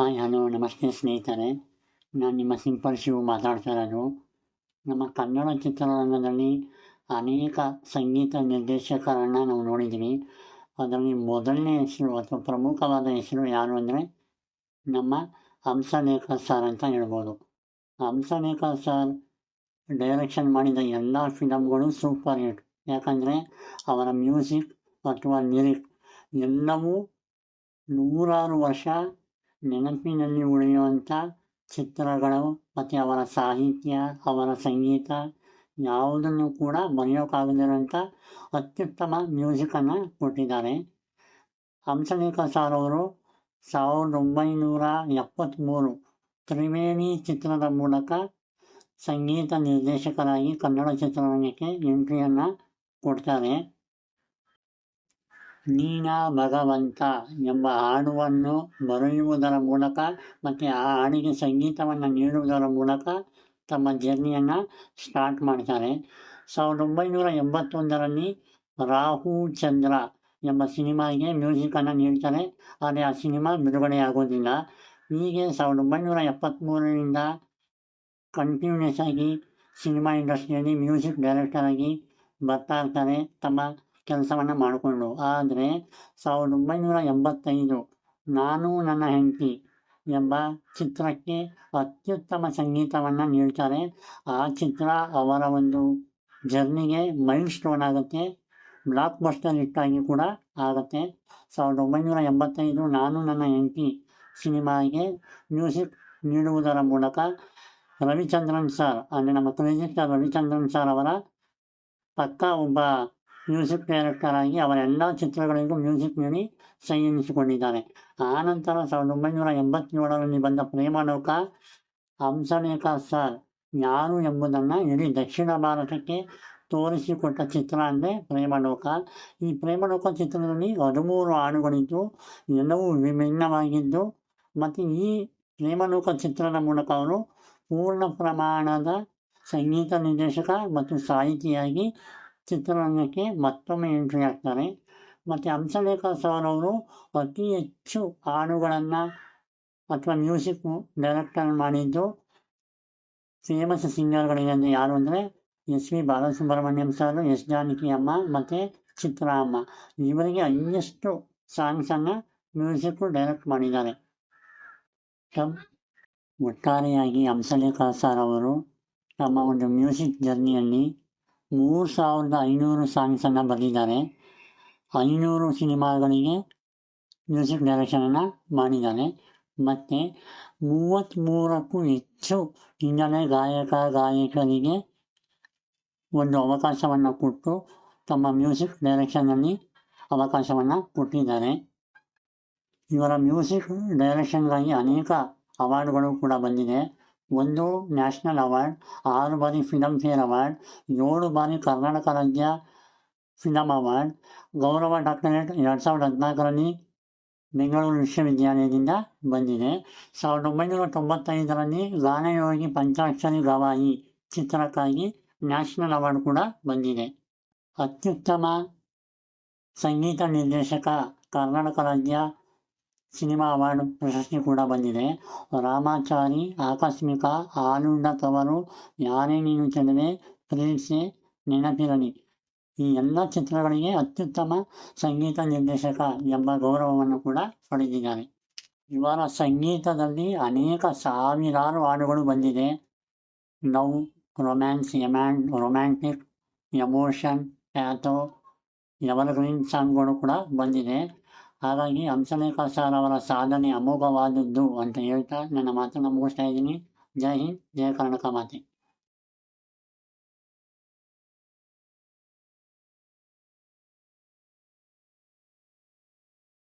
Hi hello, ನಮಸ್ತೆ ಸ್ನೇಹಿತರೆ. ನಾನು ನಿಮ್ಮ ಸಿಂಪಲ್ ಶಿವು ಮಾತಾಡ್ತಾ ಇರೋದು. ನಮ್ಮ ಕನ್ನಡ ಚಿತ್ರರಂಗದಲ್ಲಿ ಅನೇಕ ಸಂಗೀತ ನಿರ್ದೇಶಕರನ್ನು ನಾವು ನೋಡಿದ್ದೀವಿ. ಅದರಲ್ಲಿ ಮೊದಲನೇ ಹೆಸರು ಅಥವಾ ಪ್ರಮುಖವಾದ ಹೆಸರು ಯಾರು ಅಂದರೆ ನಮ್ಮ ಹಂಸಲೇಖ ಸರ್ ಅಂತ ಹೇಳ್ಬೋದು. ಹಂಸಲೇಖ ಸರ್ ಡೈರೆಕ್ಷನ್ ಮಾಡಿದ ಎಲ್ಲ ಫಿಲಮ್ಗಳು ಸೂಪರ್ ಹಿಟ್. ಯಾಕಂದರೆ ಅವರ ಮ್ಯೂಸಿಕ್ ಅಥವಾ ಲಿರಿಕ್ ಎಲ್ಲವೂ ನೂರಾರು ವರ್ಷ ನೆನಪಿನಲ್ಲಿ ಉಳಿಯುವಂಥ ಚಿತ್ರಗಳು ಮತ್ತು ಅವರ ಸಾಹಿತ್ಯ, ಅವರ ಸಂಗೀತ ಯಾವುದನ್ನು ಕೂಡ ಮರೆಯೋಕ್ಕಾಗದಿರೋಂಥ ಅತ್ಯುತ್ತಮ ಮ್ಯೂಸಿಕನ್ನು ಕೊಟ್ಟಿದ್ದಾರೆ. ಹಂಸಲೇಖ ಸಾರ್ ಅವರು ಸಾವಿರದ ಒಂಬೈನೂರ ಎಪ್ಪತ್ತ್ಮೂರು ತ್ರಿವೇಣಿ ಚಿತ್ರದ ಮೂಲಕ ಸಂಗೀತ ನಿರ್ದೇಶಕರಾಗಿ ಕನ್ನಡ ಚಿತ್ರರಂಗಕ್ಕೆ ಎಂಟ್ರಿಯನ್ನು ಕೊಡ್ತಾರೆ. ನೀನ ಭಗವಂತ ಎಂಬ ಹಾಡುವನ್ನು ಬರೆಯುವುದರ ಮೂಲಕ ಮತ್ತು ಆ ಹಾಡಿಗೆ ಸಂಗೀತವನ್ನು ನೀಡುವುದರ ಮೂಲಕ ತಮ್ಮ ಜರ್ನಿಯನ್ನು ಸ್ಟಾರ್ಟ್ ಮಾಡ್ತಾರೆ ಸಾವಿರದ ಒಂಬೈನೂರ ಎಂಬತ್ತೊಂದರಲ್ಲಿ ರಾಹು ಚಂದ್ರ ಎಂಬ ಸಿನಿಮಾಗೆ ಮ್ಯೂಸಿಕನ್ನು ನೀಡ್ತಾರೆ. ಆದರೆ ಆ ಸಿನಿಮಾ ಬಿಡುಗಡೆಯಾಗೋದಿಲ್ಲ ಹೀಗೆ ಸಾವಿರದ ಒಂಬೈನೂರ ಎಪ್ಪತ್ತ್ಮೂರರಿಂದ ಕಂಟಿನ್ಯೂಸ್ ಆಗಿ ಸಿನಿಮಾ ಇಂಡಸ್ಟ್ರಿಯಲ್ಲಿ ಮ್ಯೂಸಿಕ್ ಡೈರೆಕ್ಟರಾಗಿ ಬರ್ತಾ ಇರ್ತಾರೆ. ತಮ್ಮ ಕೆಲಸವನ್ನು ಮಾಡಿಕೊಂಡು. ಆದರೆ ಸಾವಿರದ ಒಂಬೈನೂರ ಎಂಬತ್ತೈದು ನಾನು ನನ್ನ ಹೆಂಡತಿ ಎಂಬ ಚಿತ್ರಕ್ಕೆ ಅತ್ಯುತ್ತಮ ಸಂಗೀತವನ್ನು ನೀಡ್ತಾರೆ. ಆ ಚಿತ್ರ ಅವರ ಒಂದು ಜರ್ನಿಗೆ ಮೈಲ್ ಸ್ಟೋನ್ ಆಗುತ್ತೆ. ಬ್ಲಾಕ್ ಬಸ್ಟರ್ ಹಿಟ್ಟಾಗಿ ಕೂಡ ಆಗುತ್ತೆ. ಸಾವಿರದ ಒಂಬೈನೂರ ಎಂಬತ್ತೈದು ನಾನು ನನ್ನ ಹೆಂಡತಿ ಸಿನಿಮಾಗೆ ಮ್ಯೂಸಿಕ್ ನೀಡುವುದರ ಮೂಲಕ ರವಿಚಂದ್ರನ್ ಸರ್ ಅಂದರೆ ನಮ್ಮ ಕ್ರೇಜಿಸ್ಟರ್ ರವಿಚಂದ್ರನ್ ಸರ್ ಅವರ ಪಕ್ಕ ಒಬ್ಬ ಮ್ಯೂಸಿಕ್ ಡೈರೆಕ್ಟರ್ ಆಗಿ ಅವರ ಎಲ್ಲ ಚಿತ್ರಗಳಿಗೂ ಮ್ಯೂಸಿಕ್ ನೀಡಿ ಸಂಯಮಿಸಿಕೊಂಡಿದ್ದಾರೆ ಆ ಆನಂತರ ಸಾವಿರದ ಒಂಬೈನೂರ ಎಂಬತ್ತೇಳರಲ್ಲಿ ಬಂದ ಪ್ರೇಮಲೋಕ, ಹಂಸಲೇಖ ಸರ್ ಯಾರು ಎಂಬುದನ್ನು ಇಡೀ ದಕ್ಷಿಣ ಭಾರತಕ್ಕೆ ತೋರಿಸಿಕೊಟ್ಟ ಚಿತ್ರ ಅಂದರೆ ಪ್ರೇಮಲೋಕ. ಈ ಪ್ರೇಮಲೋಕ ಚಿತ್ರದಲ್ಲಿ ಹದಿಮೂರು ಹಾಡುಗಳಿದ್ದು, ಎಲ್ಲವೂ ವಿಭಿನ್ನವಾಗಿದ್ದು, ಮತ್ತು ಈ ಪ್ರೇಮಲೋಕ ಚಿತ್ರದ ಮೂಲಕ ಅವರು ಪೂರ್ಣ ಪ್ರಮಾಣದ ಸಂಗೀತ ನಿರ್ದೇಶಕ ಮತ್ತು ಸಾಹಿತಿಯಾಗಿ ಚಿತ್ರರಂಗಕ್ಕೆ ಮತ್ತೊಮ್ಮೆ ಎಂಟ್ರಿ ಆಗ್ತಾರೆ. ಮತ್ತು ಹಂಸಲೇಖ ಸರ್ ಅವರು ಅತಿ ಹೆಚ್ಚು ಹಾಡುಗಳನ್ನು ಅಥವಾ ಮ್ಯೂಸಿಕ್ ಡೈರೆಕ್ಟರ್ ಮಾಡಿದ್ದು ಫೇಮಸ್ ಸಿಂಗರ್ಗಳಿಗೆ ಅಂದರೆ ಯಾರು ಅಂದರೆ S V Balasubrahmanyam sir S Janaki ಅಮ್ಮ ಮತ್ತು ಚಿತ್ರ ಅಮ್ಮ ಇವರಿಗೆ ಹೈಯೆಸ್ಟು ಸಾಂಗ್ಸನ್ನು ಮ್ಯೂಸಿಕ್ಕು ಡೈರೆಕ್ಟ್ ಮಾಡಿದ್ದಾರೆ. ಒಟ್ಟಾರೆಯಾಗಿ ಹಂಸಲೇಖ ಸರ್ ಅವರು ತಮ್ಮ ಒಂದು ಮ್ಯೂಸಿಕ್ ಜರ್ನಿಯಲ್ಲಿ ಮೂರು ಸಾವಿರದ ಐನೂರು ಸಾಂಗ್ಸನ್ನು ಬರೆದಿದ್ದಾರೆ ಐನೂರು ಸಿನಿಮಾಗಳಿಗೆ ಮ್ಯೂಸಿಕ್ ಡೈರೆಕ್ಷನನ್ನು ಮಾಡಿದ್ದಾರೆ. ಮತ್ತು ಮೂವತ್ತ್ಮೂರಕ್ಕೂ ಹೆಚ್ಚು ಹಿನ್ನೆಲೆ ಗಾಯಕ ಗಾಯಕರಿಗೆ ಒಂದು ಅವಕಾಶವನ್ನು ಕೊಟ್ಟು ತಮ್ಮ ಮ್ಯೂಸಿಕ್ ಡೈರೆಕ್ಷನಲ್ಲಿ ಅವಕಾಶವನ್ನು ಕೊಟ್ಟಿದ್ದಾರೆ. ಇವರ ಮ್ಯೂಸಿಕ್ ಡೈರೆಕ್ಷನ್ಗಾಗಿ ಅನೇಕ ಅವಾರ್ಡ್ಗಳು ಕೂಡ ಬಂದಿದೆ. ಒಂದು ನ್ಯಾಷನಲ್ ಅವಾರ್ಡ್, ಆರು ಬಾರಿ ಫಿಲಮ್ ಫೇರ್ ಅವಾರ್ಡ್, ಏಳು ಬಾರಿ ಕರ್ನಾಟಕ ರಾಜ್ಯ ಫಿಲಮ್ ಅವಾರ್ಡ್. ಗೌರವ ಡಾಕ್ಟರೇಟ್ ಎರಡು ಸಾವಿರದ ಹದಿನಾಲ್ಕರಲ್ಲಿ ಬೆಂಗಳೂರು ವಿಶ್ವವಿದ್ಯಾಲಯದಿಂದ ಬಂದಿದೆ. ಸಾವಿರದ ಒಂಬೈನೂರ ತೊಂಬತ್ತೈದರಲ್ಲಿ ಗಾನಯೋಗಿ ಪಂಚಾಕ್ಷರಿ ಗವಾಯಿ ಚಿತ್ರಕ್ಕಾಗಿ ನ್ಯಾಷನಲ್ ಅವಾರ್ಡ್ ಕೂಡ ಬಂದಿದೆ. ಅತ್ಯುತ್ತಮ ಸಂಗೀತ ನಿರ್ದೇಶಕ ಕರ್ನಾಟಕ ರಾಜ್ಯ ಸಿನಿಮಾ ಅವಾರ್ಡ್ ಪ್ರಶಸ್ತಿ ಕೂಡ ಬಂದಿದೆ. ರಾಮಾಚಾರಿ, ಆಕಸ್ಮಿಕ ಆನುಂಡ ತವರು ಯಾರೇ ನೀನು ಚೆಲುವೆ ಪ್ರೀತಿಸಿ ನೆನಪಿರಲಿ. ಈ ಎಲ್ಲ ಚಿತ್ರಗಳಿಗೆ ಅತ್ಯುತ್ತಮ ಸಂಗೀತ ನಿರ್ದೇಶಕ ಎಂಬ ಗೌರವವನ್ನು ಕೂಡ ಪಡೆದಿದ್ದಾರೆ. ಇವರ ಸಂಗೀತದಲ್ಲಿ ಅನೇಕ ಸಾವಿರಾರು ಹಾಡುಗಳು ಬಂದಿದೆ. Love, romance, and, romantic, emotion, pathos, evergreen ಸಾಂಗ್ಗಳು ಕೂಡ ಬಂದಿದೆ. ಹಾಗಾಗಿ ಹಂಸಲೇಖ ಸರ್ ಅವರ ಸಾಧನೆ ಅಮೋಘವಾದದ್ದು ಅಂತ ಹೇಳ್ತಾ ನನ್ನ ಮಾತನ್ನು ಮುಗಿಸ್ತಾ ಇದ್ದೀನಿ. ಜೈ ಹಿಂದ್ ಜಯ ಕರ್ನಾಟಕ ಮಾತೆ.